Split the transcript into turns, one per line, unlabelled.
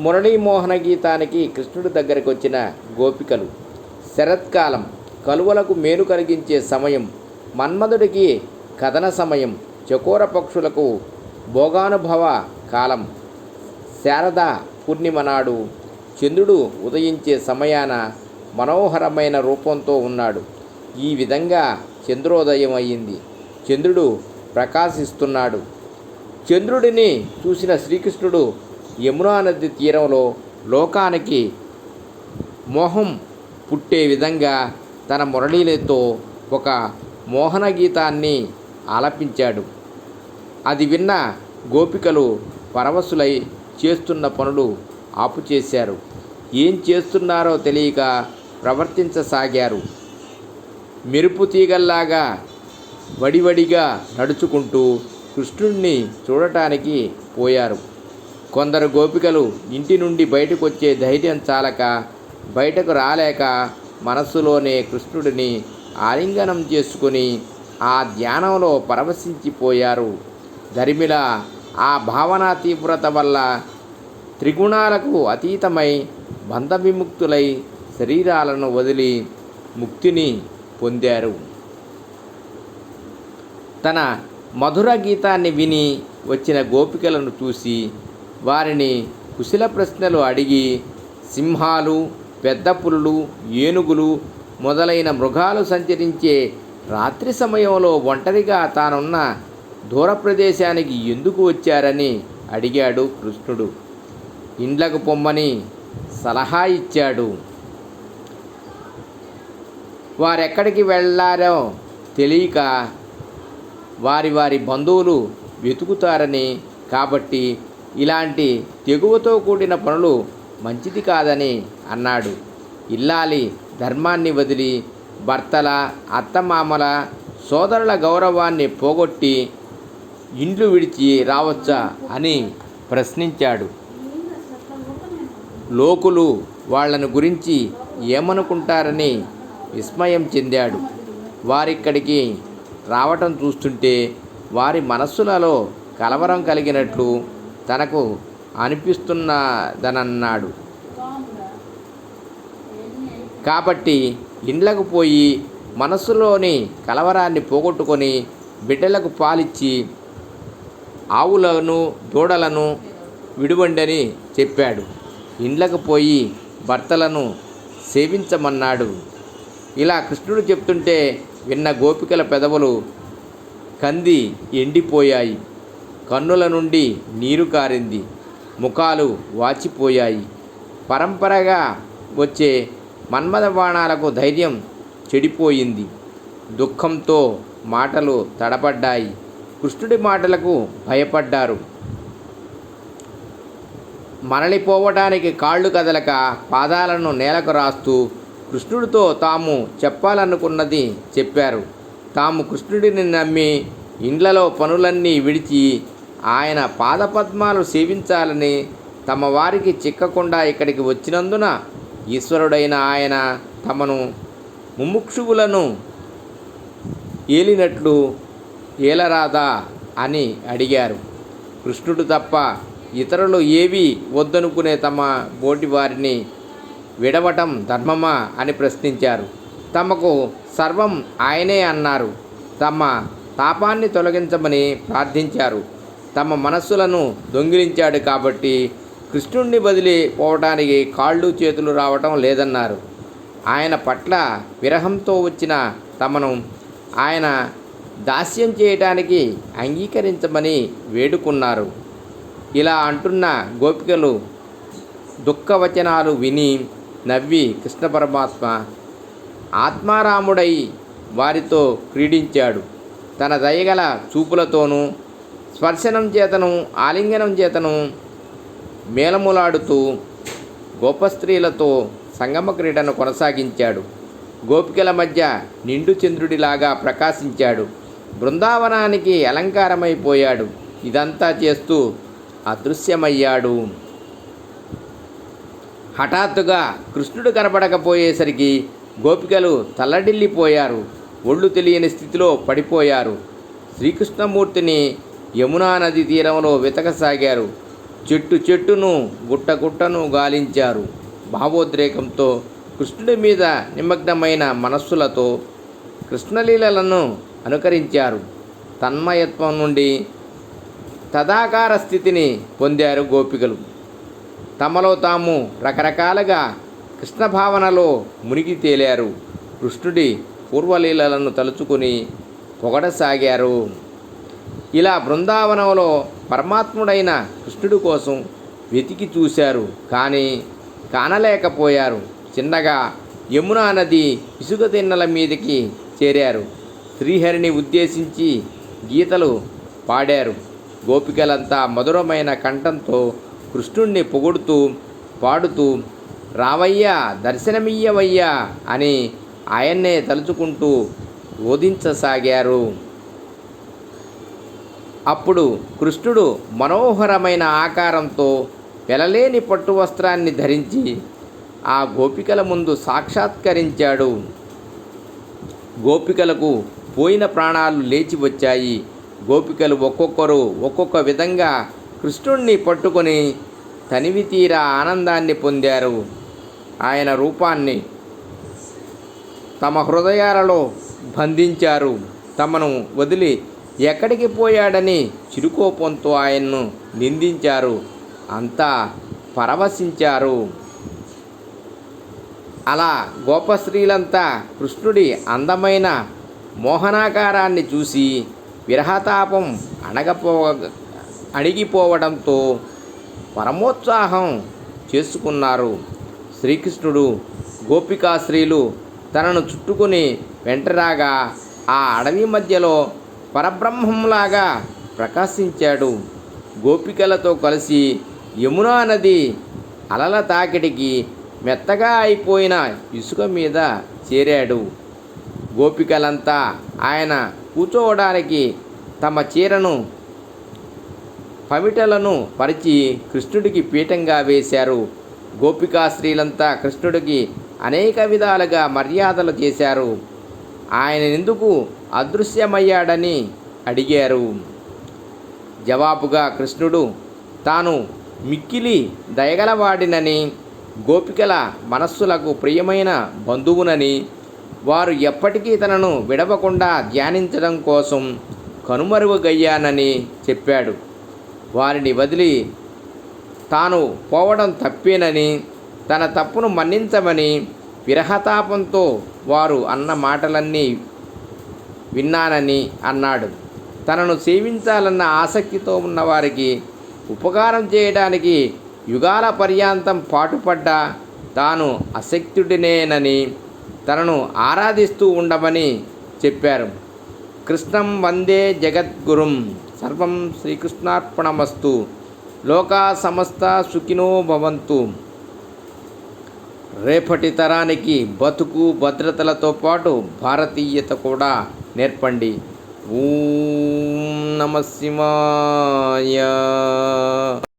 మురళీమోహన గీతానికి కృష్ణుడి దగ్గరికి వచ్చిన గోపికలు శరత్కాలం కలువలకు మేలు కలిగించే సమయం మన్మధుడికి కథన సమయం చకోర పక్షులకు భోగానుభవ కాలం శారద పూర్ణిమ నాడు చంద్రుడు ఉదయించే సమయాన మనోహరమైన రూపంతో ఉన్నాడు. ఈ విధంగా చంద్రోదయం అయ్యింది చంద్రుడు ప్రకాశిస్తున్నాడు. చంద్రుడిని చూసిన శ్రీకృష్ణుడు యమునా నది తీరంలో లోకానికి మోహం పుట్టే విధంగా తన మురళీలతో ఒక మోహన గీతాన్ని ఆలపించాడు. అది విన్న గోపికలు పరవశులై చేస్తున్న పనులు ఆపుచేశారు. ఏం చేస్తున్నారో తెలియక ప్రవర్తించసాగారు. మెరుపు తీగల్లాగా వడివడిగా నడుచుకుంటూ కృష్ణుణ్ణి చూడటానికి పోయారు. కొందరు గోపికలు ఇంటి నుండి బయటకు వచ్చే ధైర్యం చాలక బయటకు రాలేక మనస్సులోనే కృష్ణుడిని ఆలింగనం చేసుకుని ఆ ధ్యానంలో పరవశించిపోయారు. ధరిమిల ఆ భావనా తీవ్రత వల్ల త్రిగుణాలకు అతీతమై బంధ విముక్తులై శరీరాలను వదిలి ముక్తిని పొందారు. తన మధుర గీతాన్ని విని వచ్చిన గోపికలను చూసి వారిని కుశల ప్రశ్నలు అడిగి సింహాలు పెద్ద పులులు ఏనుగులు మొదలైన మృగాలు సంచరించే రాత్రి సమయంలో ఒంటరిగా తానున్న దూర ప్రదేశానికి ఎందుకు వచ్చారని అడిగాడు కృష్ణుడు. ఇండ్లకు పొమ్మని సలహా ఇచ్చాడు. వారెక్కడికి వెళ్ళారో తెలియక వారి వారి బంధువులు వెతుకుతారని కాబట్టి ఇలాంటి తెగువతో కూడిన పనులు మంచిది కాదని అన్నాడు. ఇల్లాలి ధర్మాన్ని వదిలి భర్తల అత్తమామల సోదరుల గౌరవాన్ని పోగొట్టి ఇండ్లు విడిచి రావచ్చా అని ప్రశ్నించాడు. లోకులు వాళ్ళను గురించి ఏమనుకుంటారని విస్మయం చెందాడు. వారిక్కడికి రావటం చూస్తుంటే వారి మనస్సులలో కలవరం కలిగినట్లు తనకు అనిపిస్తున్నదనన్నాడు. కాబట్టి ఇండ్లకు పోయి మనసులోని కలవరాన్ని పోగొట్టుకొని బిడ్డలకు పాలిచ్చి ఆవులను దూడలను విడువండని చెప్పాడు. ఇండ్లకు పోయి భర్తలను సేవించమన్నాడు. ఇలా కృష్ణుడు చెప్తుంటే విన్న గోపికల పెదవులు కంది ఎండిపోయాయి. కన్నుల నుండి నీరు కారింది. ముఖాలు వాచిపోయాయి. పరంపరగా వచ్చే మన్మథ బాణాలకు ధైర్యం చెడిపోయింది. దుఃఖంతో మాటలు తడబడ్డాయి కృష్ణుడి మాటలకు భయపడ్డారు. మరలిపోవటానికి కాళ్ళు కదలక పాదాలను నేలకు రాస్తూ కృష్ణుడితో తాము చెప్పాలనుకున్నది చెప్పారు. తాము కృష్ణుడిని నమ్మి ఇండ్లలో పనులన్నీ విడిచి ఆయన పాదపద్మాలు సేవించాలని తమ వారికి చిక్కకుండా ఇక్కడికి వచ్చినందున ఈశ్వరుడైన ఆయన తమను ముముక్షువులను ఏలినట్లు ఏలరాదా అని అడిగారు. కృష్ణుడు తప్ప ఇతరులు ఏవి వద్దనుకునే తమ బోటి వారిని విడవటం ధర్మమా అని ప్రశ్నించారు. తమకు సర్వం ఆయనే అన్నారు. తమ తాపాన్ని తొలగించమని ప్రార్థించారు. తమ మనస్సులను దొంగిలించాడు కాబట్టి కృష్ణుణ్ణి వదిలి పోవటానికి కాళ్ళు చేతులు రావటం లేదన్నారు. ఆయన పట్ల విరహంతో వచ్చిన తమను ఆయన దాస్యం చేయటానికి అంగీకరించమని వేడుకున్నారు. ఇలా అంటున్న గోపికలు దుఃఖవచనాలు విని నవ్వి కృష్ణ పరమాత్మ ఆత్మారాముడై వారితో క్రీడించాడు. తన దయగల చూపులతోనూ స్పర్శనం చేతను ఆలింగనం చేతను మేలములాడుతూ గోపస్త్రీలతో సంగమ క్రీడను కొనసాగించాడు. గోపికల మధ్య నిండు చంద్రుడిలాగా ప్రకాశించాడు. బృందావనానికి అలంకారమైపోయాడు. ఇదంతా చేస్తూ అదృశ్యమయ్యాడు. హఠాత్తుగా కృష్ణుడు కనపడకపోయేసరికి గోపికలు తల్లడిల్లిపోయారు. ఒళ్ళు తెలియని స్థితిలో పడిపోయారు. శ్రీకృష్ణమూర్తిని యమునా నది తీరంలో వెతకసాగారు. చెట్టు చెట్టును గుట్ట గుట్టను గాలించారు. భావోద్రేకంతో కృష్ణుడి మీద నిమగ్నమైన మనస్సులతో కృష్ణలీలలను అనుకరించారు. తన్మయత్వం నుండి తదాకార స్థితిని పొందారు గోపికలు. తమలో తాము రకరకాలుగా కృష్ణ భావనలో మునిగి తేలారు. కృష్ణుడి పూర్వలీలలను తలుచుకుని పొగడసాగారు. ఇలా బృందావనంలో పరమాత్ముడైన కృష్ణుడి కోసం వెతికి చూశారు. కానీ కానలేకపోయారు. చిన్నగా యమునా నది ఇసుక తిన్నెల మీదకి చేరారు. శ్రీహరిని ఉద్దేశించి గీతలు పాడారు. గోపికలంతా మధురమైన కంఠంతో కృష్ణుణ్ణి పొగుడుతూ పాడుతూ రావయ్యా దర్శనమియ్యవయ్యా అని ఆయన్నే తలుచుకుంటూ ఓదించసాగారు అప్పుడు కృష్ణుడు మనోహరమైన ఆకారంతో వెలలేని పట్టు వస్త్రాన్ని ధరించి ఆ గోపికల ముందు సాక్షాత్కరించాడు. గోపికలకు పోయిన ప్రాణాలు లేచి వచ్చాయి. గోపికలు ఒక్కొక్కరు ఒక్కొక్క విధంగా కృష్ణుణ్ణి పట్టుకొని తనివి తీరా ఆనందాన్ని పొందారు. ఆయన రూపాన్ని తమ హృదయాలలో బంధించారు. తమను వదిలి ఎక్కడికి పోయాడని చిరుకోపంతో ఆయన్ను నిందించారు. అంతా పరవశించారు. అలా గోపశ్రీలంతా కృష్ణుడి అందమైన మోహనాకారాన్ని చూసి విరహతాపం అణగపో అణిగిపోవడంతో పరమోత్సాహం చేసుకున్నారు. శ్రీకృష్ణుడు గోపికా తనను చుట్టుకుని వెంటరాగా ఆ అడవి మధ్యలో పరబ్రహ్మంలాగా ప్రకాశించాడు. గోపికలతో కలిసి యమునా నది అలల తాకిడికి మెత్తగా అయిపోయిన ఇసుక మీద చేరాడు. గోపికలంతా ఆయన కూర్చోవడానికి తమ చీరను పమిటలను పరిచి కృష్ణుడికి పీఠంగా వేశారు. గోపికా స్త్రీలంతా కృష్ణుడికి అనేక విధాలుగా మర్యాదలు చేశారు. ఆయన ఎందుకు అదృశ్యమయ్యాడని అడిగారు. జవాబుగా కృష్ణుడు తాను మిక్కిలి దయగలవాడినని గోపికల మనస్సులకు ప్రియమైన బంధువునని వారు ఎప్పటికీ తనను విడవకుండా ధ్యానించడం కోసం కనుమరుగయ్యానని చెప్పాడు. వారిని వదిలి తాను పోవడం తప్పేనని తన తప్పును మన్నించమని విరహతాపంతో వారు అన్న మాటలన్నీ విన్నానని అన్నాడు. తనను సేవించాలన్న ఆసక్తితో ఉన్నవారికి ఉపకారం చేయడానికి యుగాల పర్యాంతం పాటుపడ్డ తాను అశక్తుడినేనని తనను ఆరాధిస్తూ ఉండమని చెప్పారు. కృష్ణం వందే జగద్గురుం. సర్వం శ్రీకృష్ణార్పణమస్తు. లోకా సమస్త సుఖినో భవంతు. రేపటి తరానికి బతుకు భద్రతలతో పాటు భారతీయత కూడా నేర్పండి. ఓం నమ శివాయ.